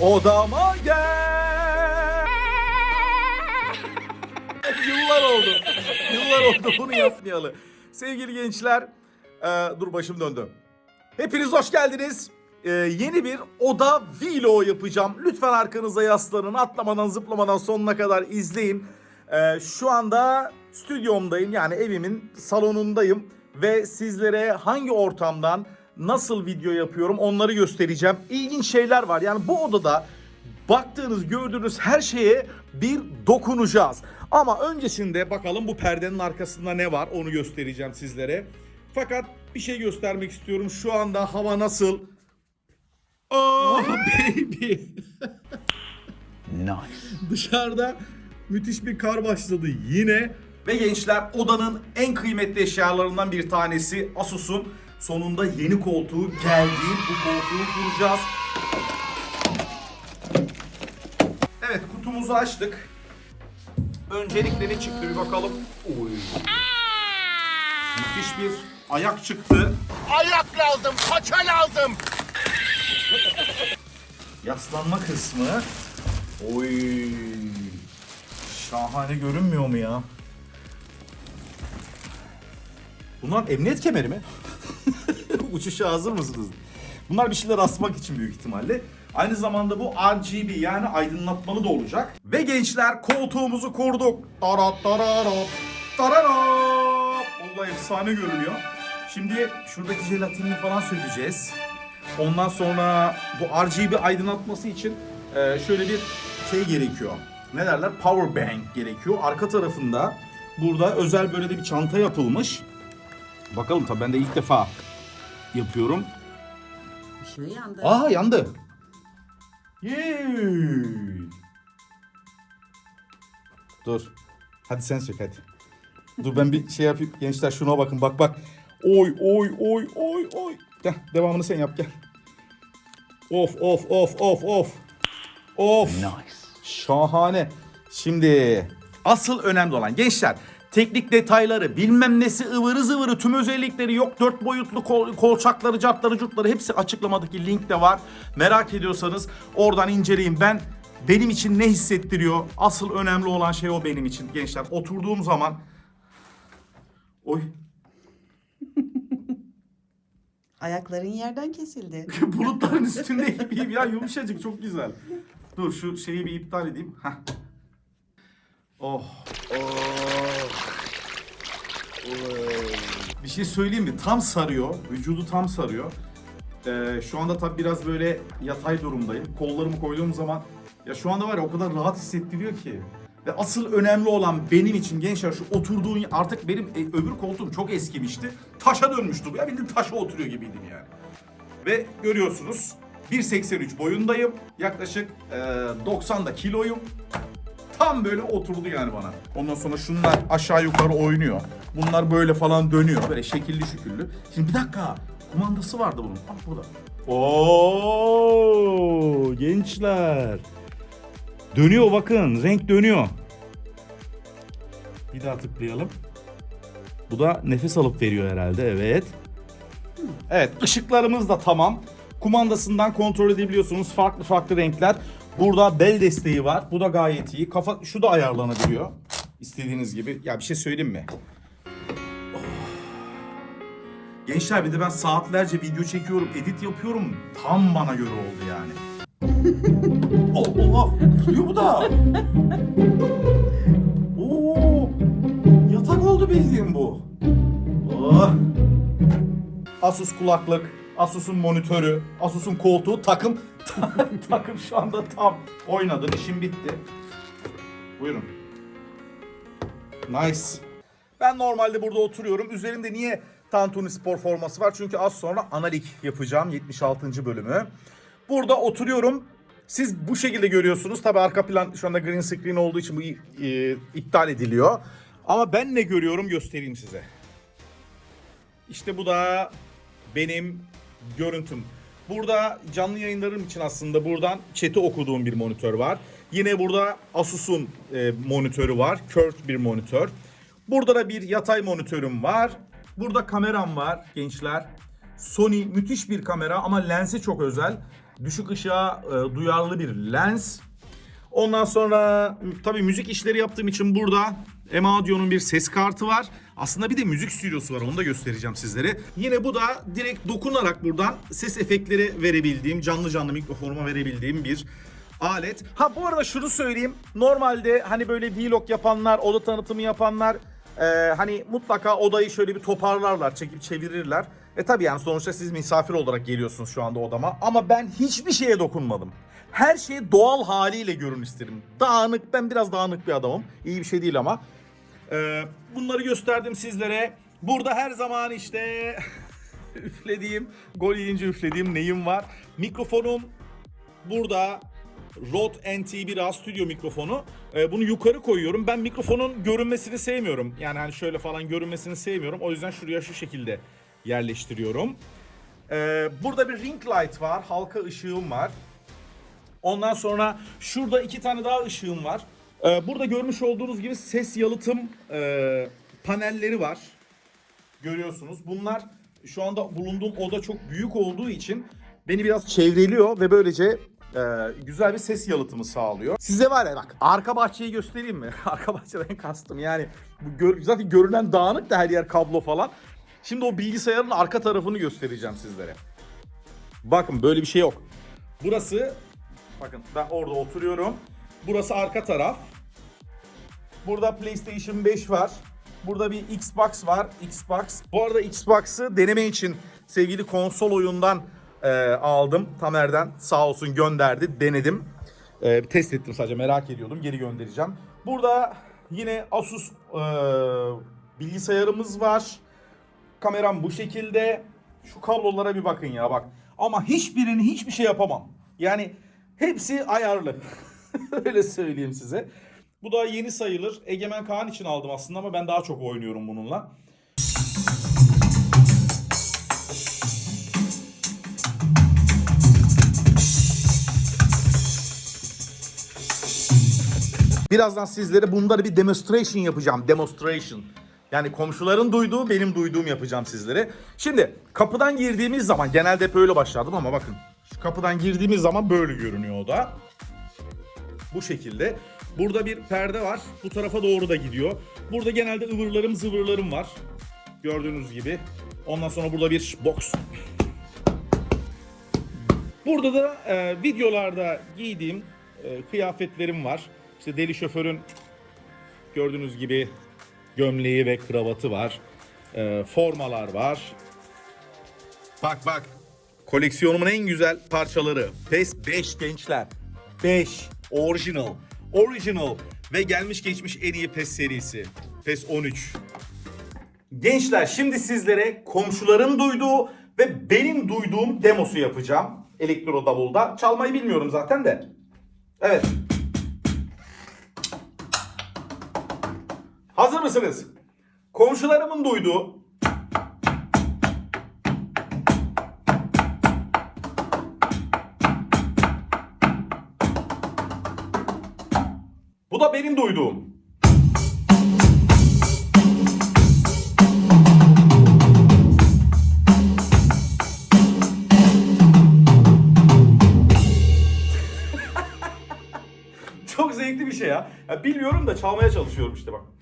Odama gel. Yıllar oldu. Yıllar oldu bunu yapmayalı. Sevgili gençler, e, dur başım döndü. Hepiniz hoş geldiniz. E, yeni bir oda vlog yapacağım. Lütfen arkanıza yaslanın. Atlamadan zıplamadan sonuna kadar izleyin. E, şu anda stüdyomdayım. Yani evimin salonundayım. Ve sizlere hangi ortamdan nasıl video yapıyorum onları göstereceğim. İlginç şeyler var. Yani bu odada baktığınız, gördüğünüz her şeye bir dokunacağız. Ama öncesinde bakalım bu perdenin arkasında ne var onu göstereceğim sizlere. Fakat bir şey göstermek istiyorum. Şu anda hava nasıl? Oh baby. Nice. Dışarıda müthiş bir kar başladı yine. Ve gençler odanın en kıymetli eşyalarından bir tanesi Asus'un sonunda yeni koltuğu geldi. Bu koltuğu kuracağız. Evet kutumuzu açtık. Öncelikle ne çıktı bir bakalım. Oy. Müthiş bir ayak çıktı. Ayak lazım, paça lazım. Yaslanma kısmı. Oy. Şahane görünmüyor mu ya? Bunlar emniyet kemeri mi? Uçuşa hazır mısınız? Bunlar bir şeyler asmak için büyük ihtimalle. Aynı zamanda bu RGB yani aydınlatmalı da olacak. Ve gençler koltuğumuzu kurduk. Tarat tararat tararat. Vallahi efsane görünüyor. Şimdi şuradaki jelatinini falan sökeceğiz. Ondan sonra bu RGB aydınlatması için e, şöyle bir şey gerekiyor. Ne derler? Power bank gerekiyor. Arka tarafında burada özel böyle de bir çanta yapılmış. Bakalım tabii ben de ilk defa yapıyorum. Işığı yandı. Aa yandı. Yey. Dur. Hadi sen sök hadi. Dur ben bir şey yapayım. Gençler şuna bakın bak bak. Oy oy oy oy oy. Gel devamını sen yap gel. Of of of of of. Of. Nice. Şahane. Şimdi asıl önemli olan gençler teknik detayları bilmem nesi ıvırı zıvırı tüm özellikleri yok. Dört boyutlu kol, kolçakları cartları curtları hepsi açıklamadaki linkte var. Merak ediyorsanız oradan inceleyin. Ben benim için ne hissettiriyor? Asıl önemli olan şey o benim için gençler. Oturduğum zaman Oy Ayakların yerden kesildi. bulutların üstünde gibiyim ya yumuşacık çok güzel. Dur şu şeyi bir iptal edeyim. Heh. Oh. Bir şey söyleyeyim mi? Tam sarıyor. Vücudu tam sarıyor. Ee, şu anda tabii biraz böyle yatay durumdayım. Kollarımı koyduğum zaman ya şu anda var ya o kadar rahat hissettiriyor ki. Ve asıl önemli olan benim için gençler şu oturduğun artık benim e, öbür koltuğum çok eskimişti. Taşa dönmüştü ya bildiğin taşa oturuyor gibiydim yani. Ve görüyorsunuz 1.83 boyundayım. Yaklaşık e, 90 da kiloyum. Tam böyle oturdu yani bana. Ondan sonra şunlar aşağı yukarı oynuyor. Bunlar böyle falan dönüyor. Böyle şekilli şüküllü. Şimdi bir dakika. Kumandası vardı bunun. Bak burada. Oo gençler. Dönüyor bakın. Renk dönüyor. Bir daha tıklayalım. Bu da nefes alıp veriyor herhalde. Evet. Evet ışıklarımız da tamam. Kumandasından kontrol edebiliyorsunuz. Farklı farklı renkler. Burada bel desteği var. Bu da gayet iyi. Kafa şu da ayarlanabiliyor. İstediğiniz gibi. Ya bir şey söyleyeyim mi? Oh. Gençler bir de ben saatlerce video çekiyorum, edit yapıyorum. Tam bana göre oldu yani. Allah! Tutuyor bu da. Oo! Yatak oldu bildiğin bu. Oh! Asus kulaklık, Asus'un monitörü, Asus'un koltuğu, takım. takım şu anda tam oynadı. İşim bitti. Buyurun. Nice. Ben normalde burada oturuyorum. Üzerinde niye Tantuni spor forması var? Çünkü az sonra analik yapacağım 76. bölümü. Burada oturuyorum. Siz bu şekilde görüyorsunuz. Tabii arka plan şu anda green screen olduğu için bu e, iptal ediliyor. Ama ben ne görüyorum göstereyim size. İşte bu da benim görüntüm. Burada canlı yayınlarım için aslında buradan chat'i okuduğum bir monitör var. Yine burada Asus'un e, monitörü var. Curved bir monitör. Burada da bir yatay monitörüm var. Burada kameram var gençler. Sony müthiş bir kamera ama lensi çok özel. düşük ışığa e, duyarlı bir lens. Ondan sonra tabii müzik işleri yaptığım için burada M-Audio'nun bir ses kartı var. Aslında bir de müzik stüdyosu var onu da göstereceğim sizlere. Yine bu da direkt dokunarak buradan ses efektleri verebildiğim, canlı canlı mikrofonuma verebildiğim bir alet. Ha bu arada şunu söyleyeyim. Normalde hani böyle vlog yapanlar, oda tanıtımı yapanlar e, hani mutlaka odayı şöyle bir toparlarlar, çekip çevirirler. E tabii yani sonuçta siz misafir olarak geliyorsunuz şu anda odama. Ama ben hiçbir şeye dokunmadım. Her şey doğal haliyle görün isterim. Dağınık, ben biraz dağınık bir adamım. İyi bir şey değil ama. Ee, bunları gösterdim sizlere. Burada her zaman işte üflediğim, gol yiyince üflediğim neyim var. Mikrofonum burada. Rode NT1A stüdyo mikrofonu. Ee, bunu yukarı koyuyorum. Ben mikrofonun görünmesini sevmiyorum. Yani hani şöyle falan görünmesini sevmiyorum. O yüzden şuraya şu şekilde yerleştiriyorum. Ee, burada bir ring light var. Halka ışığım var. Ondan sonra şurada iki tane daha ışığım var. Ee, burada görmüş olduğunuz gibi ses yalıtım e, panelleri var. Görüyorsunuz. Bunlar şu anda bulunduğum oda çok büyük olduğu için beni biraz çevreliyor ve böylece e, güzel bir ses yalıtımı sağlıyor. Size var ya bak arka bahçeyi göstereyim mi? arka bahçeden kastım yani bu gör- zaten görünen dağınık da her yer kablo falan. Şimdi o bilgisayarın arka tarafını göstereceğim sizlere. Bakın böyle bir şey yok. Burası bakın ben orada oturuyorum. Burası arka taraf. Burada PlayStation 5 var. Burada bir Xbox var. Xbox. Bu arada Xbox'ı deneme için sevgili konsol oyundan e, aldım. Tamer'den sağ olsun gönderdi. Denedim. E, test ettim sadece merak ediyordum. Geri göndereceğim. Burada yine Asus e, bilgisayarımız var. Kameram bu şekilde. Şu kablolara bir bakın ya bak. Ama hiçbirini hiçbir şey yapamam. Yani hepsi ayarlı. Öyle söyleyeyim size. Bu da yeni sayılır. Egemen Kaan için aldım aslında ama ben daha çok oynuyorum bununla. Birazdan sizlere bunları bir demonstration yapacağım. Demonstration. Yani komşuların duyduğu benim duyduğum yapacağım sizlere. Şimdi kapıdan girdiğimiz zaman genelde hep öyle başlardım ama bakın. Şu kapıdan girdiğimiz zaman böyle görünüyor o da. Bu şekilde. Burada bir perde var. Bu tarafa doğru da gidiyor. Burada genelde ıvırlarım zıvırlarım var. Gördüğünüz gibi. Ondan sonra burada bir box. Burada da e, videolarda giydiğim e, kıyafetlerim var. İşte deli şoförün gördüğünüz gibi gömleği ve kravatı var. E, formalar var. Bak bak. Koleksiyonumun en güzel parçaları. PES 5 gençler. 5. Original. Original. Ve gelmiş geçmiş en iyi PES serisi. PES 13. Gençler şimdi sizlere komşuların duyduğu ve benim duyduğum demosu yapacağım. Elektro Davul'da. Çalmayı bilmiyorum zaten de. Evet. Hazır mısınız? Komşularımın duyduğu Bu da benim duyduğum. Çok zevkli bir şey ya. ya. Bilmiyorum da çalmaya çalışıyorum işte bak.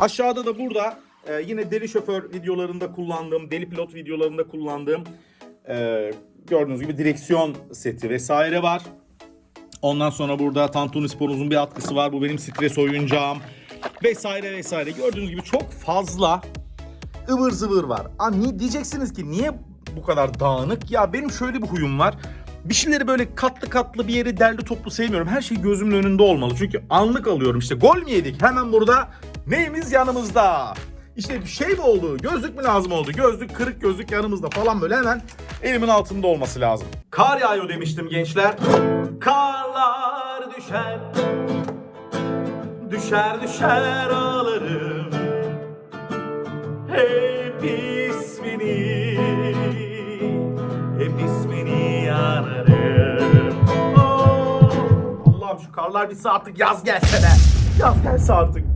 Aşağıda da burada e, yine deli şoför videolarında kullandığım, deli pilot videolarında kullandığım e, gördüğünüz gibi direksiyon seti vesaire var. Ondan sonra burada Tantuni Spor'un bir atkısı var. Bu benim stres oyuncağım vesaire vesaire. Gördüğünüz gibi çok fazla ıvır zıvır var. Aa, ni- diyeceksiniz ki niye bu kadar dağınık? Ya benim şöyle bir huyum var. Bir şeyleri böyle katlı katlı bir yeri derli toplu sevmiyorum. Her şey gözümün önünde olmalı. Çünkü anlık alıyorum. İşte gol mü yedik? Hemen burada neyimiz yanımızda? İşte bir şey mi oldu? Gözlük mü lazım oldu? Gözlük kırık gözlük yanımızda falan böyle hemen elimin altında olması lazım. Kar yağıyor demiştim gençler. Karlar düşer. Düşer düşer ağlarım. Hep ismini Hep ismini anarım oh. Allah'ım şu karlar bitse artık yaz gelse be. Yaz gelse artık.